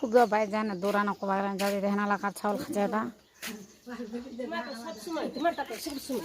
খুব বাইরে যায় না, দৌড়ানো কবার যাদের রেহানা লাগার ছাউল খাচ্ছে এটা। তোমার তো সবসময়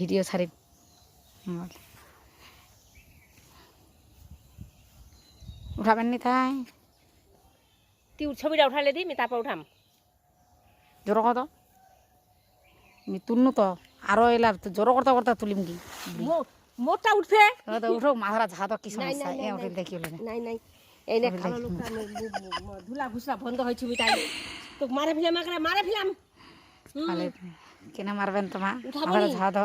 ভিডিও ছাড়ি। উঠাবেন নি তাই? তুই ছবিটা উঠালে দিই তারপর উঠাম। জোর কত তুলনু তো আরও এলা তো জোর করতে করতে তুলিম কি? মোটটা উঠবে তো উঠো মাথাটা ঝা তো কি সমস্যা? এ উঠে। দেখি নাই নাই এই নে কালো লোকটা ধুলা ঘুষলা বন্ধ হয় ছবিটা তো মারে ফেলাম মারে ফেলাম। কেনে মারবেন তোমার উঠাবো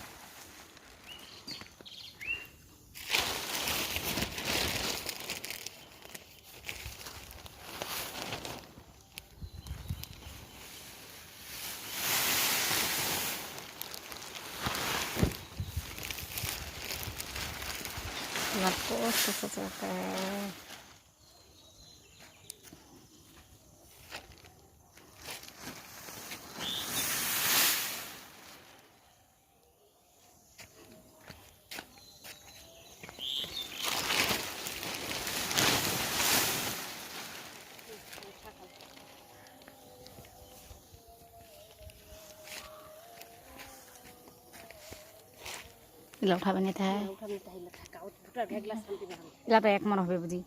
那不是怎么的？এগুলো উঠাবে না তাই উঠাবি তাইলে থাকা ও দুটা ভেগলা শান্তি পাবো এগুলো তো এক মন হবে বুঝি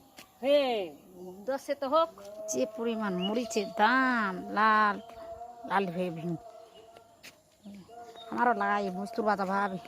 দশে তো হোক যে পরিমাণ মরিচের দাম লাল লাল হয়ে ভিন আমারও লাগাই মজদুর বাজা ভাবি